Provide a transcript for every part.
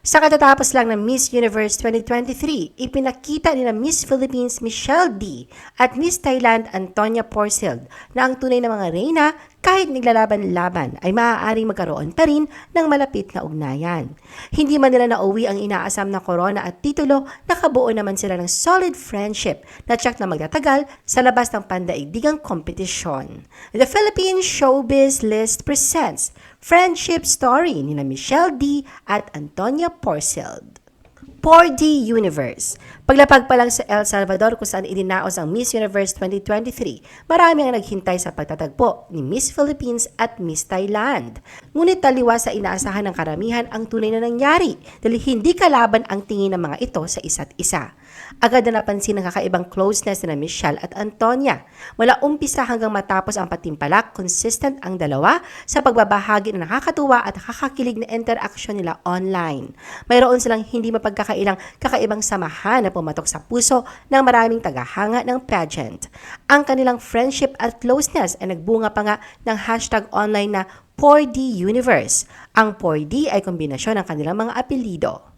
Sa katatapos lang ng Miss Universe 2023, ipinakita ni Miss Philippines Michelle D at Miss Thailand Antonia Porcel na ang tunay na mga reyna kahit naglalaban-laban ay maaaring magkaroon pa rin ng malapit na ugnayan. Hindi man nila nauwi ang inaasam na corona at titulo, nakabuo naman sila ng solid friendship na tsak na magtatagal sa labas ng pandaigdigang kompetisyon. The Philippine Showbiz List presents Friendship Story ni na Michelle D at Antonia Porcel. 4D Universe. Paglapag pa lang sa El Salvador kung saan idinaos ang Miss Universe 2023, marami ang naghintay sa pagtatagpo ni Miss Philippines at Miss Thailand. Ngunit taliwa sa inaasahan ng karamihan ang tunay na nangyari dahil hindi kalaban ang tingin ng mga ito sa isa't isa. Agad na napansin ang kakaibang closeness na Michelle at Antonia. Mula umpisa hanggang matapos ang patimpalak, consistent ang dalawa sa pagbabahagi na nakakatuwa at nakakakilig na interaction nila online. Mayroon silang hindi mapagkakailang kakaibang samahan na pumatok sa puso ng maraming tagahanga ng pageant. Ang kanilang friendship at closeness ay nagbunga pa nga ng hashtag online na 4D Universe. Ang 4D ay kombinasyon ng kanilang mga apelido.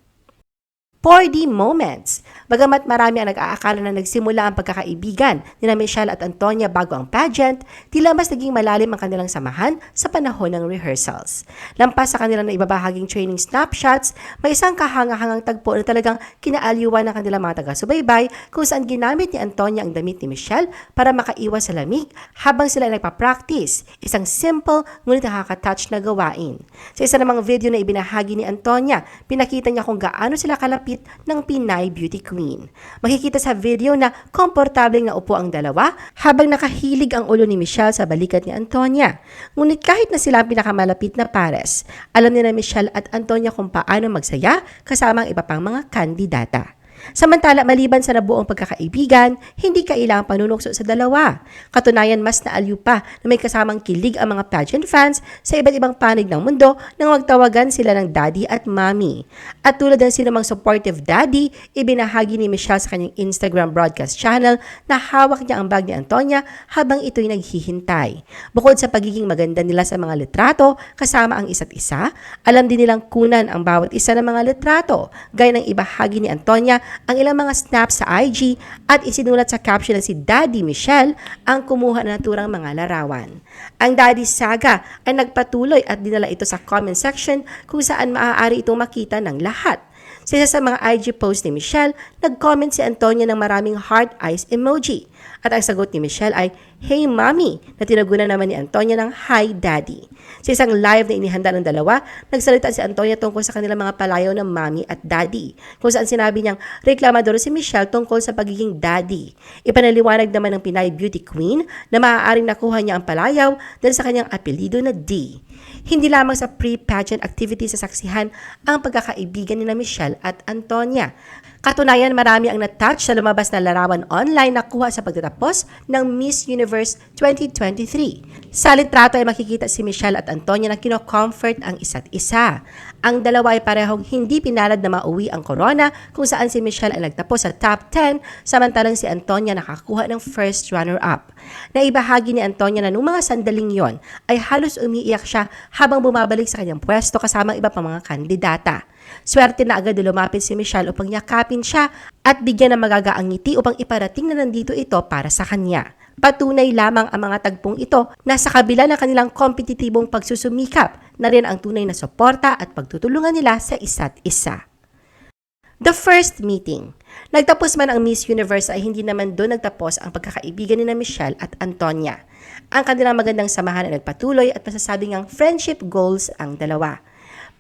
4D Moments. Bagamat marami ang nag-aakala na nagsimula ang pagkakaibigan ni Michelle at Antonia bago ang pageant, tila mas naging malalim ang kanilang samahan sa panahon ng rehearsals. Lampas sa kanilang naibabahaging training snapshots, may isang kahanga-hangang tagpo na talagang kinaalyuan ng kanilang mga taga-subaybay kung saan ginamit ni Antonia ang damit ni Michelle para makaiwas sa lamig habang sila nagpa-practice. Isang simple ngunit nakaka-touch na gawain. Sa isa namang video na ibinahagi ni Antonia, pinakita niya kung gaano sila kalapit ng Pinay Beauty Queen. Makikita sa video na komportableng naupo ang dalawa habang nakahilig ang ulo ni Michelle sa balikat ni Antonia. Ngunit kahit na sila ang pinakamalapit na pares, alam ni na Michelle at Antonia kung paano magsaya kasama ang iba pang mga kandidata. Samantala, maliban sa nabuong pagkakaibigan, hindi kailangang panunokso sa dalawa. Katunayan, mas naaliw pa na may kasamang kilig ang mga pageant fans sa iba't ibang panig ng mundo nang magtawagan sila ng daddy at mommy. At tulad ng sinumang supportive daddy, ibinahagi ni Michelle sa kanyang Instagram broadcast channel na hawak niya ang bag ni Antonia habang ito'y naghihintay. Bukod sa pagiging maganda nila sa mga litrato kasama ang isa't isa, alam din nilang kunan ang bawat isa ng mga litrato, gaya ng ibahagi ni Antonia ang ilang mga snaps sa IG at isinulat sa caption na si Daddy Michelle ang kumuha na naturang mga larawan. Ang Daddy Saga ay nagpatuloy at dinala ito sa comment section kung saan maaari itong makita ng lahat. Sa sa mga IG post ni Michelle, nag-comment si Antonia ng maraming heart eyes emoji. At ang sagot ni Michelle ay, Hey Mommy, na tinagunan naman ni Antonia ng Hi Daddy. Sa isang live na inihanda ng dalawa, nagsalita si Antonia tungkol sa kanilang mga palayaw ng Mommy at Daddy, kung saan sinabi niyang reklamador si Michelle tungkol sa pagiging daddy. Ipanaliwanag naman ng Pinay Beauty Queen na maaaring nakuha niya ang palayaw dahil sa kanyang apelido na D. Hindi lamang sa pre-pageant activities sa saksihan ang pagkakaibigan ni na Michelle at Antonia. Katunayan, marami ang natouch sa lumabas na larawan online na kuha sa pagtatapos ng Miss Universe 2023. Sa litrato ay makikita si Michelle at Antonia na kino-comfort ang isa't isa. Ang dalawa ay parehong hindi pinalad na mauwi ang corona kung saan si Michelle ay nagtapos sa top 10 samantalang si Antonia nakakuha ng first runner-up. Naibahagi ni Antonia na nung mga sandaling yon ay halos umiiyak siya habang bumabalik sa kanyang pwesto kasama iba pang mga kandidata. Swerte na agad lumapit si Michelle upang yakapin siya at bigyan ng magagaang ngiti upang iparating na nandito ito para sa kanya. Patunay lamang ang mga tagpong ito na sa kabila ng kanilang kompetitibong pagsusumikap na rin ang tunay na suporta at pagtutulungan nila sa isa't isa. The first meeting. Nagtapos man ang Miss Universe ay hindi naman doon nagtapos ang pagkakaibigan ni na Michelle at Antonia. Ang kanilang magandang samahan ay nagpatuloy at masasabing ang friendship goals ang dalawa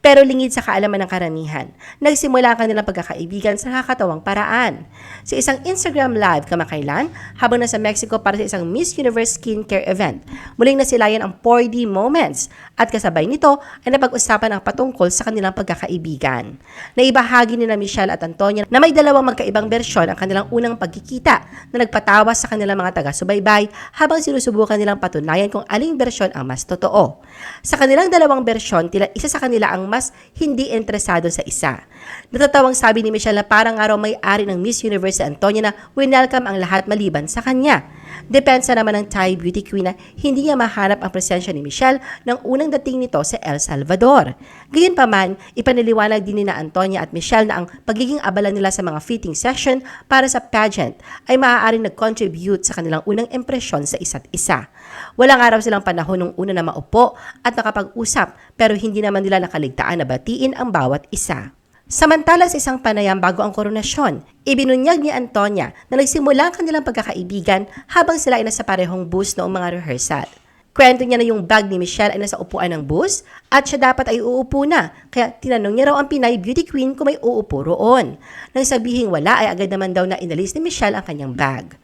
pero lingid sa kaalaman ng karamihan. Nagsimula ang kanilang pagkakaibigan sa nakakatawang paraan. Sa isang Instagram live kamakailan, habang nasa Mexico para sa isang Miss Universe skincare event, muling nasilayan ang 4D moments at kasabay nito ay napag-usapan ang patungkol sa kanilang pagkakaibigan. Naibahagi ni na Michelle at Antonia na may dalawang magkaibang bersyon ang kanilang unang pagkikita na nagpatawa sa kanilang mga taga-subaybay habang sinusubukan nilang patunayan kung aling bersyon ang mas totoo. Sa kanilang dalawang bersyon, tila isa sa kanila ang mas hindi interesado sa isa. Natatawang sabi ni Michelle na parang araw may-ari ng Miss Universe si Antonia na welcome ang lahat maliban sa kanya. Depensa naman ng Thai beauty queen na hindi niya mahanap ang presensya ni Michelle nang unang dating nito sa El Salvador. Gayunpaman, ipaniliwanag din ni na Antonia at Michelle na ang pagiging abala nila sa mga fitting session para sa pageant ay maaaring nag-contribute sa kanilang unang impresyon sa isa't isa. Walang araw silang panahon nung una na maupo at nakapag-usap pero hindi naman nila nakaligtaan na batiin ang bawat isa. Samantala sa isang panayam bago ang koronasyon, ibinunyag ni Antonia na nagsimula ang kanilang pagkakaibigan habang sila ay nasa parehong bus noong mga rehearsal. Kwento niya na yung bag ni Michelle ay nasa upuan ng bus at siya dapat ay uupo na. Kaya tinanong niya raw ang Pinay beauty queen kung may uupo roon. Nang sabihing wala ay agad naman daw na inalis ni Michelle ang kanyang bag.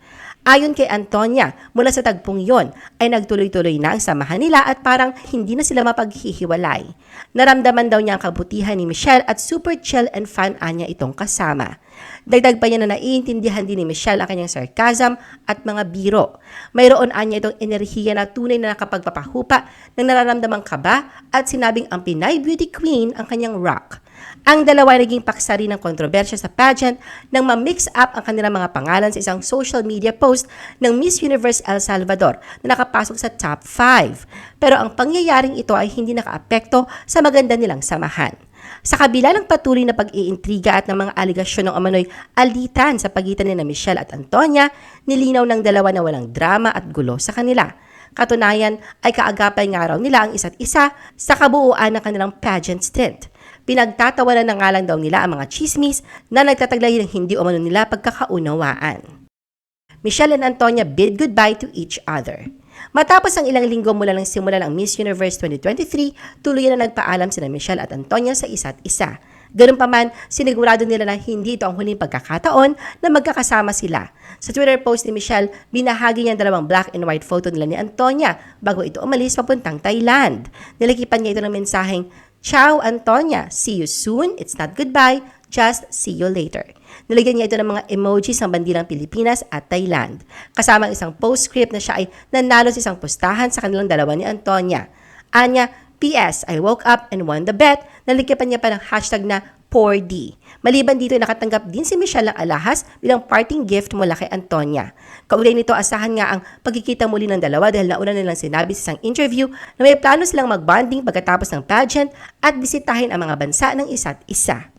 Ayon kay Antonia, mula sa tagpong yon ay nagtuloy-tuloy na ang samahan nila at parang hindi na sila mapaghihiwalay. Naramdaman daw niya ang kabutihan ni Michelle at super chill and fun anya itong kasama. Dagdag pa niya na naiintindihan din ni Michelle ang kanyang sarcasm at mga biro. Mayroon anya itong enerhiya na tunay na nakapagpapahupa ng nararamdamang kaba at sinabing ang Pinay Beauty Queen ang kanyang rock. Ang dalawa ay naging paksa rin ng kontrobersya sa pageant nang ma-mix up ang kanilang mga pangalan sa isang social media post ng Miss Universe El Salvador na nakapasok sa top 5. Pero ang pangyayaring ito ay hindi nakaapekto sa maganda nilang samahan. Sa kabila ng patuloy na pag-iintriga at ng mga aligasyon ng amanoy alitan sa pagitan ni na Michelle at Antonia, nilinaw ng dalawa na walang drama at gulo sa kanila. Katunayan ay kaagapay nga raw nila ang isa't isa sa kabuuan ng kanilang pageant stint. Pinagtatawanan na nga lang daw nila ang mga chismis na nagtataglay ng hindi umano nila pagkakaunawaan. Michelle and Antonia bid goodbye to each other. Matapos ang ilang linggo mula ng simula ng Miss Universe 2023, tuluyan na nagpaalam sina Michelle at Antonia sa isa't isa. Ganun pa man, sinigurado nila na hindi ito ang huling pagkakataon na magkakasama sila. Sa Twitter post ni Michelle, binahagi niya ang dalawang black and white photo nila ni Antonia bago ito umalis papuntang Thailand. Nilikipan niya ito ng mensaheng, Ciao Antonia, see you soon, it's not goodbye, just see you later. Nilagyan niya ito ng mga emojis ng bandirang Pilipinas at Thailand. Kasama ang isang postscript na siya ay nanalo sa isang pustahan sa kanilang dalawa ni Antonia. Anya, P.S. I woke up and won the bet. Nalikipan niya pa ng hashtag na 4D. Maliban dito, nakatanggap din si Michelle ng alahas bilang parting gift mula kay Antonia. Kaugnay nito, asahan nga ang pagkikita muli ng dalawa dahil nauna nilang sinabi sa isang interview na may plano silang magbonding pagkatapos ng pageant at bisitahin ang mga bansa ng isa't isa.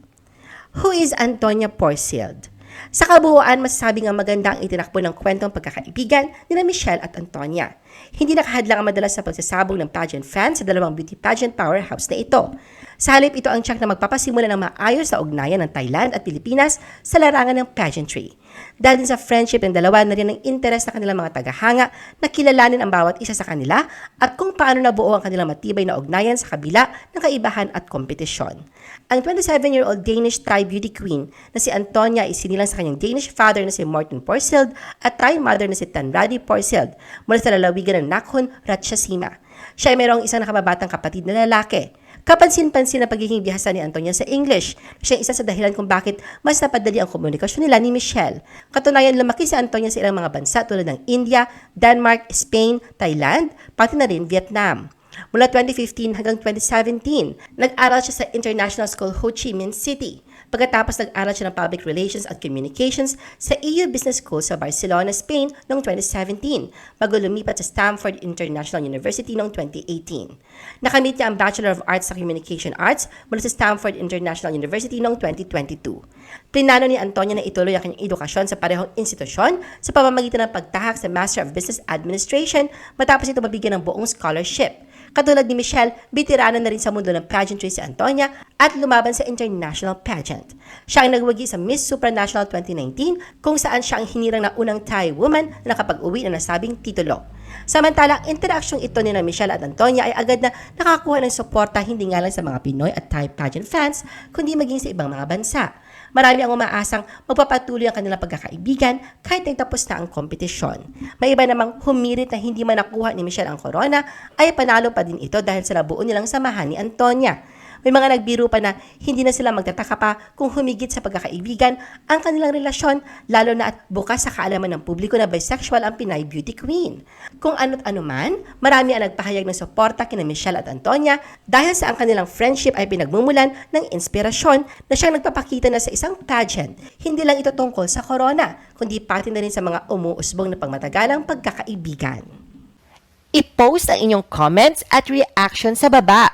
Who is Antonia Porcild? Sa kabuuan, masasabi nga maganda ang itinakbo ng kwentong pagkakaibigan ni na Michelle at Antonia. Hindi nakahadlang ang madalas sa pagsasabog ng pageant fans sa dalawang beauty pageant powerhouse na ito. Sa halip ito ang tsak na magpapasimula ng maayos sa ugnayan ng Thailand at Pilipinas sa larangan ng pageantry. Dahil sa friendship ng dalawa na rin ang interes ng kanilang mga tagahanga na kilalanin ang bawat isa sa kanila at kung paano nabuo ang kanilang matibay na ugnayan sa kabila ng kaibahan at kompetisyon. Ang 27-year-old Danish Thai beauty queen na si Antonia ay sinilang sa kanyang Danish father na si Morten Porsild at Thai mother na si Tanradi Porsild mula sa lalawigan ng Nakhon, Ratchasima. Siya ay mayroong isang nakababatang kapatid na lalaki. Kapansin-pansin na pagiging bihasa ni Antonia sa English. Siya isa sa dahilan kung bakit mas napadali ang komunikasyon nila ni Michelle. Katunayan, lumaki si Antonia sa ilang mga bansa tulad ng India, Denmark, Spain, Thailand, pati na rin Vietnam. Mula 2015 hanggang 2017, nag-aral siya sa International School Ho Chi Minh City. Pagkatapos nag-aral siya ng Public Relations at Communications sa EU Business School sa Barcelona, Spain noong 2017, bago lumipat sa Stanford International University noong 2018. Nakamit niya ang Bachelor of Arts sa Communication Arts mula sa Stanford International University noong 2022. Plinano ni Antonia na ituloy ang kanyang edukasyon sa parehong institusyon sa pamamagitan ng pagtahak sa Master of Business Administration matapos ito mabigyan ng buong scholarship. Katulad ni Michelle, bitirana na rin sa mundo ng pageantry si Antonia at lumaban sa international pageant. Siya ang nagwagi sa Miss Supranational 2019 kung saan siya ang hinirang na unang Thai woman na nakapag-uwi ng nasabing titulo. Samantala, ang interaksyong ito ni na Michelle at Antonia ay agad na nakakuha ng suporta hindi nga lang sa mga Pinoy at Thai pageant fans, kundi maging sa ibang mga bansa. Marami ang umaasang magpapatuloy ang kanilang pagkakaibigan kahit nagtapos na ang kompetisyon. May iba namang humirit na hindi man nakuha ni Michelle ang corona ay panalo pa din ito dahil sa nabuo nilang samahan ni Antonia. May mga nagbiro pa na hindi na sila magtataka pa kung humigit sa pagkakaibigan ang kanilang relasyon, lalo na at bukas sa kaalaman ng publiko na bisexual ang Pinay Beauty Queen. Kung ano't ano man, marami ang nagpahayag ng suporta kina Michelle at Antonia dahil sa ang kanilang friendship ay pinagmumulan ng inspirasyon na siyang nagpapakita na sa isang pageant. Hindi lang ito tungkol sa corona, kundi pati na rin sa mga umuusbong na pagmatagalang pagkakaibigan. I-post ang inyong comments at reaction sa baba.